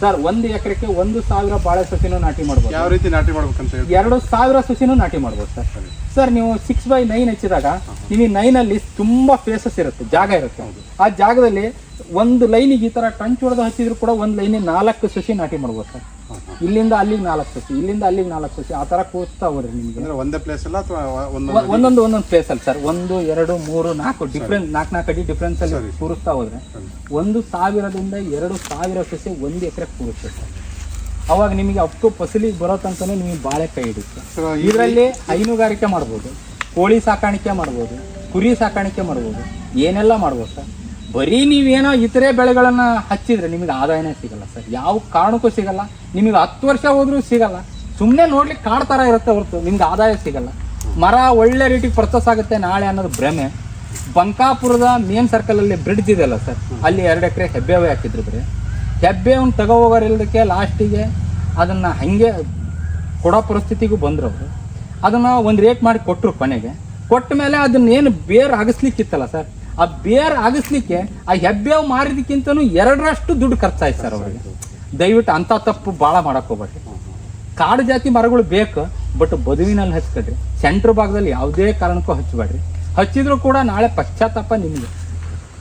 ಸರ್ ಒಂದು ಎಕರೆಗೆ ಒಂದು ಸಾವಿರ ಬಾಳೆ ಸಸಿನೂ ನಾಟಿ ಮಾಡ್ಬೋದು. ಯಾವ ರೀತಿ ನಾಟಿ ಮಾಡ್ಬೇಕಂತ ಹೇಳಿ ಎರಡು ಸಾವಿರ ಸಸಿನೂ ನಾಟಿ ಮಾಡ್ಬೋದು ಸರ್. ಸರ್. ನೀವು ಸಿಕ್ಸ್ ಬೈ ನೈನ್ ಹಚ್ಚಿದಾಗ ನಿಮಗೆ ನೈನಲ್ಲಿ ತುಂಬಾ ಫೇಸಸ್ ಇರುತ್ತೆ ಜಾಗ ಇರುತ್ತೆ. ಆ ಜಾಗದಲ್ಲಿ ಒಂದು ಲೈನಿಗೆ ಈ ತರ ಟಂಚ್ ಹೊಡೆದು ಹಚ್ಚಿದ್ರು ಕೂಡ ಒಂದು ಲೈನಿಗೆ ನಾಲ್ಕು ಸಸಿ ನಾಟಿ ಮಾಡ್ಬೋದು ಸರ್. ಇಲ್ಲಿಂದ ಅಲ್ಲಿಗೆ ನಾಲ್ಕು ಸಸಿ ಇಲ್ಲಿಂದ ಅಲ್ಲಿಗೆ ನಾಲ್ಕು ಸಸಿ ಆ ತರ ಕೂಸ್ತಾ ಹೋಗ್ರಿ ನಿಮಗೆ. ಅಂದ್ರೆ ಒಂದೇ ಪ್ಲೇಸ್ ಅಲ್ಲ ಅಥವಾ ಒಂದು ಒಂದೊಂದು ಒಂದೊಂದು ಪ್ಲೇಸ್ ಅಲ್ಲಿ ಸರ್. ಒಂದು ಎರಡು ಮೂರು ನಾಲ್ಕು ಡಿಫ್ರೆನ್ಸ್ ನಾಲ್ಕು ನಾಲ್ಕು ಅಡಿ ಡಿಫ್ರೆನ್ಸ್ ಅಲ್ಲಿ ಕೂರಿಸ್ತಾ ಹೋದ್ರೆ ಒಂದು ಸಾವಿರದಿಂದ ಎರಡು ಸಾವಿರ ಸಸಿ ಒಂದು ಎಕರೆ ಕೂರುತ್ತೆ ಸರ್. ಅವಾಗ ನಿಮಗೆ ಅಪ್ಪು ಫಸಲಿಗೆ ಬರೋ ತನಕನೇ ನಿಮಗೆ ಬಾಳೆ ಕೈ ಹಿಡಿಯುತ್ತೆ. ಇದರಲ್ಲಿ ಹೈನುಗಾರಿಕೆ ಮಾಡ್ಬೋದು ಕೋಳಿ ಸಾಕಾಣಿಕೆ ಮಾಡ್ಬೋದು ಕುರಿ ಸಾಕಾಣಿಕೆ ಮಾಡ್ಬೋದು ಏನೆಲ್ಲ ಮಾಡ್ಬೋದು ಸರ್. ಬರೀ ನೀವೇನೋ ಇತರೆ ಬೆಳೆಗಳನ್ನ ಹಚ್ಚಿದ್ರೆ ನಿಮಗೆ ಆದಾಯನೇ ಸಿಗಲ್ಲ ಸರ್. ಯಾವ ಕಾರಣಕ್ಕೂ ಸಿಗಲ್ಲ. ನಿಮಗೆ ಹತ್ತು ವರ್ಷ ಹೋದ್ರೂ ಸಿಗಲ್ಲ. ಸುಮ್ಮನೆ ನೋಡ್ಲಿಕ್ಕೆ ಕಾಡ್ ಥರ ಇರುತ್ತೆ ಹೊರತು. ನಿಮ್ಗೆ ಆದಾಯ ಸಿಗಲ್ಲ. ಮರ ಒಳ್ಳೆ ರೇಟಿಗೆ ಪರ್ಚೇಸ್ ಆಗುತ್ತೆ ನಾಳೆ ಅನ್ನೋದು ಭ್ರಮೆ. ಬಂಕಾಪುರದ ಮೇನ್ ಸರ್ಕಲಲ್ಲಿ ಬ್ರಿಡ್ಜ್ ಇದೆಯಲ್ಲ ಸರ್. ಅಲ್ಲಿ ಎರಡು ಎಕರೆ ಹೆಬ್ಬೇವೆ ಹಾಕಿದ್ರು ಬರೀ ಹೆಬ್ಬೆವನ್ನು ತಗೋ ಹೋಗೋರಿಲ್ದಕ್ಕೆ ಲಾಸ್ಟಿಗೆ ಅದನ್ನು ಹಾಗೆ ಕೊಡೋ ಪರಿಸ್ಥಿತಿಗೂ ಬಂದ್ರು ಅವರು. ಅದನ್ನು ಒಂದು ರೇಟ್ ಮಾಡಿ ಕೊಟ್ಟರು ಕೊನೆಗೆ. ಕೊಟ್ಟ ಮೇಲೆ ಅದನ್ನ ಏನು ಬೇರ್ ಅಗಸ್ಲಿಕ್ಕಿತ್ತಲ್ಲ ಸರ್. ಆ ಬೇರ್ ಅಗಸ್ಲಿಕ್ಕೆ ಆ ಹೆಬ್ಬೇವು ಮಾರಿದಕ್ಕಿಂತನೂ ಎರಡರಷ್ಟು ದುಡ್ಡು ಖರ್ಚಾಯ್ತು ಸರ್ ಅವರಿಗೆ. ದಯವಿಟ್ಟು ಅಂಥ ತಪ್ಪು ಭಾಳ ಮಾಡಕ್ಕೆ ಹೋಗ್ಬೇಡ್ರಿ. ಕಾಡು ಜಾತಿ ಮರಗಳು ಬೇಕು ಬಟ್ ಬದುವಿನಲ್ಲಿ ಹಚ್ಕೊಡ್ರಿ ಸೆಂಟ್ರ್ ಭಾಗದಲ್ಲಿ ಯಾವುದೇ ಕಾರಣಕ್ಕೂ ಹಚ್ಚಬೇಡ್ರಿ ಹಚ್ಚಿದ್ರು ಕೂಡ ನಾಳೆ ಪಶ್ಚಾತ್ತಾಪ ನಿಮಗೆ.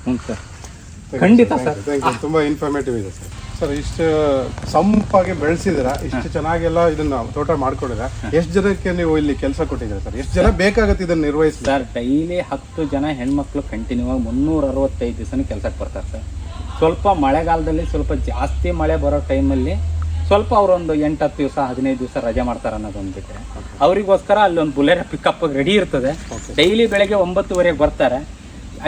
ಹ್ಞೂ ಸರ್. ಖಂಡಿತ ಸರ್. ತುಂಬಾ ಇನ್ಫಾರ್ಮೇಟಿವ್ ಇದೆ ಸರ್ ಸರ್ ಇಷ್ಟು ಸಂಪಾಗಿ ಬೆಳೆಸಿದಿರ ಇಷ್ಟು ಚೆನ್ನಾಗೆಲ್ಲ ಇದನ್ನ ತೋಟ ಮಾಡ್ಕೊಂಡಿರ ಎಷ್ಟು ಜನಕ್ಕೆ ನೀವು ಇಲ್ಲಿ ಕೆಲಸ ಕೊಟ್ಟಿದ್ದೀರಾ ಸರ್? ಎಷ್ಟು ಜನ ಬೇಕಾಗುತ್ತೆ ಇದನ್ನ ನಿರ್ವಹಿಸಿ ಸರ್ ಡೈಲಿ ಹತ್ತು ಜನ ಹೆಣ್ಮಕ್ಳು ಕಂಟಿನ್ಯೂ ಆಗಿ ಮುನ್ನೂರ ಅರವತ್ತೈದು ದಿವಸನೂ ಕೆಲಸಕ್ಕೆ ಬರ್ತಾರೆ ಸರ್. ಸ್ವಲ್ಪ ಮಳೆಗಾಲದಲ್ಲಿ ಸ್ವಲ್ಪ ಜಾಸ್ತಿ ಮಳೆ ಬರೋ ಟೈಮಲ್ಲಿ ಸ್ವಲ್ಪ ಅವರೊಂದು ಎಂಟು ಹತ್ತು ದಿವಸ ಹದಿನೈದು ದಿವಸ ರಜೆ ಮಾಡ್ತಾರೆ ಅನ್ನೋದೊಂದು ಬಿಟ್ಟರೆ ಅವರಿಗೋಸ್ಕರ ಅಲ್ಲೊಂದು ಬುಲೆರ ಪಿಕಪ್ ರೆಡಿ ಇರ್ತದೆ. ಡೈಲಿ ಬೆಳಗ್ಗೆ ಒಂಬತ್ತುವರೆಗೆ ಬರ್ತಾರೆ.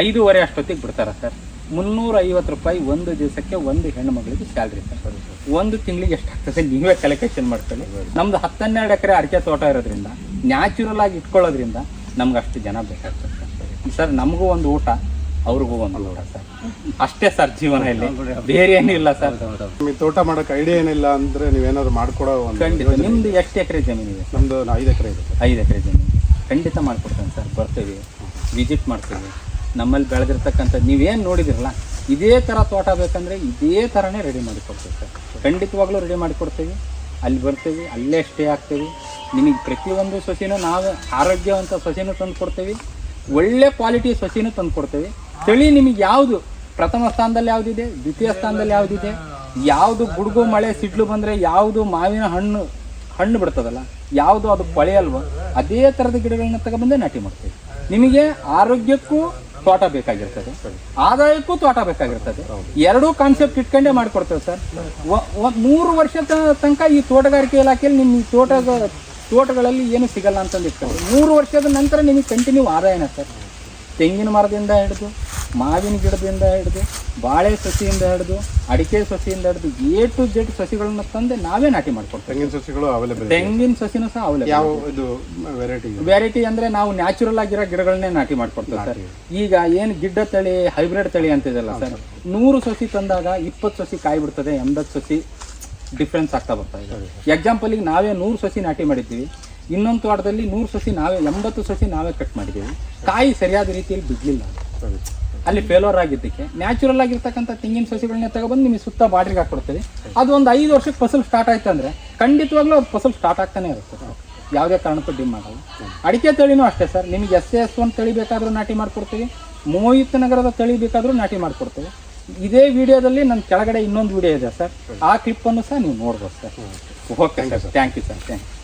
ಐದೂವರೆ ಅಷ್ಟೊತ್ತಿಗೆ ಬಿಡ್ತಾರೆ ಸರ್. ಮುನ್ನೂರ ಐವತ್ತು ರೂಪಾಯಿ ಒಂದು ದಿವಸಕ್ಕೆ ಒಂದು ಹೆಣ್ಣು ಮಗಳಿಗೆ ಸ್ಯಾಲ್ರಿ ಸರ್ ಒಂದು ತಿಂಗಳಿಗೆ ಎಷ್ಟಾಗ್ತದೆ ನೀವೇ ಕ್ಯಾಲ್ಕುಲೇಷನ್ ಮಾಡ್ಕೊಳ್ಳಿ. ನಮ್ದು ಹತ್ತನ್ನೆರಡು ಎಕರೆ ಅಡಿಕೆ ತೋಟ ಇರೋದ್ರಿಂದ ನ್ಯಾಚುರಲ್ ಆಗಿ ಇಟ್ಕೊಳ್ಳೋದ್ರಿಂದ ನಮ್ಗೆ ಅಷ್ಟು ಜನ ಬೇಕಾಗ್ತದೆ. ಸರ್ ನಮಗೂ ಒಂದು ಊಟ ಅವ್ರಿಗೂ ಒಂದು ಊಟ ಸರ್. ಅಷ್ಟೇ ಸರ್ ಜೀವನ ಇಲ್ಲಿ ಬೇರೆ ಏನಿಲ್ಲ ಸರ್. ನಿಮಗೆ ತೋಟ ಮಾಡೋಕೆ ಐಡಿಯಾ ಏನಿಲ್ಲ ಅಂದ್ರೆ ನೀವೇನಾದ್ರು ಮಾಡ್ಕೊಡೋ ಖಂಡಿತ. ನಿಮ್ದು ಎಷ್ಟು ಎಕರೆ ಇದೆ ನಮ್ದು ಐದು ಎಕರೆ ಇದೆ. ಐದು ಎಕರೆ ಜಮೀನು ಖಂಡಿತ ಮಾಡ್ಕೊಡ್ತೇನೆ ಸರ್. ಬರ್ತೀವಿ. ವಿಸಿಟ್ ಮಾಡ್ತೀವಿ. ನಮ್ಮಲ್ಲಿ ಬೆಳೆದಿರ್ತಕ್ಕಂಥ ನೀವೇನು ನೋಡಿದಿರಲ್ಲ, ಇದೇ ಥರ ತೋಟ ಬೇಕಂದರೆ ಇದೇ ಥರನೇ ರೆಡಿ ಮಾಡಿಕೊಡ್ತೀವಿ ಸರ್. ಖಂಡಿತವಾಗ್ಲೂ ರೆಡಿ ಮಾಡಿಕೊಡ್ತೀವಿ ಅಲ್ಲಿ ಬರ್ತೀವಿ, ಅಲ್ಲೇ ಸ್ಟೇ ಆಗ್ತೀವಿ. ನಿಮಗೆ ಪ್ರತಿಯೊಂದು ಸಸಿನೂ ನಾವು ಆರೋಗ್ಯವಂತ ಸಸಿನೂ ತಂದು ಕೊಡ್ತೀವಿ. ಒಳ್ಳೆ ಕ್ವಾಲಿಟಿ ಸಸಿನೂ ತಂದು ಕೊಡ್ತೀವಿ. ತಳಿ ನಿಮಗೆ ಯಾವುದು? ಪ್ರಥಮ ಸ್ಥಾನದಲ್ಲಿ ಯಾವುದಿದೆ? ದ್ವಿತೀಯ ಸ್ಥಾನದಲ್ಲಿ ಯಾವುದಿದೆ? ಯಾವುದು ಗುಡುಗು, ಮಳೆ, ಸಿಡ್ಲು ಬಂದರೆ ಯಾವುದು ಮಾವಿನ ಹಣ್ಣು ಹಣ್ಣು ಬಿಡ್ತದಲ್ಲ, ಯಾವುದು ಅದು ಕೊಳೆಯಲ್ವೋ ಅದೇ ಥರದ ಗಿಡಗಳನ್ನ ತಗೊಬಂದೇ ನಾಟಿ ಮಾಡ್ತೀವಿ. ನಿಮಗೆ ಆರೋಗ್ಯಕ್ಕೂ ತೋಟ ಬೇಕಾಗಿರ್ತದೆ. ಆದಾಯಕ್ಕೂ ತೋಟ ಬೇಕಾಗಿರ್ತದೆ. ಎರಡೂ ಕಾನ್ಸೆಪ್ಟ್ ಇಟ್ಕೊಂಡೇ ಮಾಡಿಕೊಡ್ತೇವೆ ಸರ್. ಮೂರು ವರ್ಷದ ತನಕ ಈ ತೋಟಗಾರಿಕೆ ಇಲಾಖೆಯಲ್ಲಿ ನಿಮ್ಮ ತೋಟ, ತೋಟಗಳಲ್ಲಿ ಏನು ಸಿಗಲ್ಲ ಅಂತಂದು ಇಟ್ಕೊಂಡು ಮೂರು ವರ್ಷದ ನಂತರ ನಿಮಗೆ ಕಂಟಿನ್ಯೂ ಆದಾಯನ ಸರ್. ತೆಂಗಿನ ಮರದಿಂದ ಹಿಡಿದು ಮಾವಿನ ಗಿಡದಿಂದ ಹಿಡಿದು ಬಾಳೆ ಸಸಿಯಿಂದ ಹಿಡಿದು ಅಡಿಕೆ ಸಸಿಯಿಂದ ಹಿಡಿದು ಎ ಟು ಜೆಡ್ ಸಸಿಗಳನ್ನ ತಂದೆ ನಾವೇ ನಾಟಿ ಮಾಡ್ಕೊಡ್ತೇವೆ ತೆಂಗಿನ ಸಸಿಗಳು ಅವೈಲೇಬಲ್ ತೆಂಗಿನ ಸಸಿನೂ ಸಹ ಅವೈಲೇಬಲ್ ಯಾವ ಇದು. ವೆರೈಟಿ ವೆರೈಟಿ ಅಂದ್ರೆ ನಾವು ನ್ಯಾಚುರಲ್ ಆಗಿರೋ ಗಿಡಗಳನ್ನೇ ನಾಟಿ ಮಾಡ್ಕೊಡ್ತೇವೆ ಸರ್. ಈಗ ಏನು ಗಿಡ್ಡ ತಳಿ ಹೈಬ್ರಿಡ್ ತಳಿ ಅಂತಿದೆಲ್ಲ ಸರ್ ನೂರು ಸಸಿ ತಂದಾಗ ಇಪ್ಪತ್ತು ಸಸಿ ಕಾಯಿ ಬಿಡ್ತದೆ ಎಂಬತ್ತು ಸಸಿ ಡಿಫ್ರೆನ್ಸ್ ಆಗ್ತಾ ಬರ್ತಾ ಇದೆ. ಎಕ್ಸಾಂಪಲಿಗೆ ನಾವೇ ನೂರು ಸಸಿ ನಾಟಿ ಮಾಡಿದ್ದೀವಿ. ಇನ್ನೊಂದು ತೋಟದಲ್ಲಿ ನೂರು ಸಸಿ ನಾವೇ ಎಂಬತ್ತು ಸಸಿ ನಾವೇ ಕಟ್ ಮಾಡಿದ್ದೀವಿ. ಕಾಯಿ ಸರಿಯಾದ ರೀತಿಯಲ್ಲಿ ಬಿಡಲಿಲ್ಲ. ಅಲ್ಲಿ ಫೇಲೋರ್ ಆಗಿದ್ದಕ್ಕೆ ನ್ಯಾಚುರಲ್ ಆಗಿರ್ತಕ್ಕಂಥ ತೆಂಗಿನ ಸಸಿಗಳನ್ನ ತಗೊಬಂದು ನಿಮಗೆ ಸುತ್ತ ಬಾಡ್ರಿಗೆ ಹಾಕ್ಕೊಡ್ತೀವಿ ಅದು ಒಂದು ಐದು ವರ್ಷಕ್ಕೆ ಫಸಲು ಸ್ಟಾರ್ಟ್ ಆಯ್ತು ಅಂದರೆ ಖಂಡಿತವಾಗ್ಲೂ ಅದು ಫಸಲು ಸ್ಟಾರ್ಟ್ ಆಗ್ತಾನೆ ಇರುತ್ತೆ. ಸರ್ ಯಾವುದೇ ಕಾರಣಕ್ಕೂ ಡಿಮ್ ಆಗಲ್ಲ. ಅಡಿಕೆ ತಳಿನೂ ಅಷ್ಟೇ ಸರ್ ನಿಮಗೆ ಎಸ್ ಎಸ್ ಒಂದು ತಳಿ ಬೇಕಾದರೂ ನಾಟಿ ಮಾಡಿಕೊಡ್ತೀವಿ. ಮೋಹಿತ್ ನಗರದ ತಳಿ ಬೇಕಾದರೂ ನಾಟಿ ಮಾಡಿಕೊಡ್ತೀವಿ. ಇದೇ ವಿಡಿಯೋದಲ್ಲಿ ನನ್ನ ಕೆಳಗಡೆ ಇನ್ನೊಂದು ವಿಡಿಯೋ ಇದೆ ಸರ್ ಆ ಕ್ಲಿಪ್ಪನ್ನು ಸಹ ನೀವು ನೋಡ್ಬೋದು sir okay sir thank you sir thank you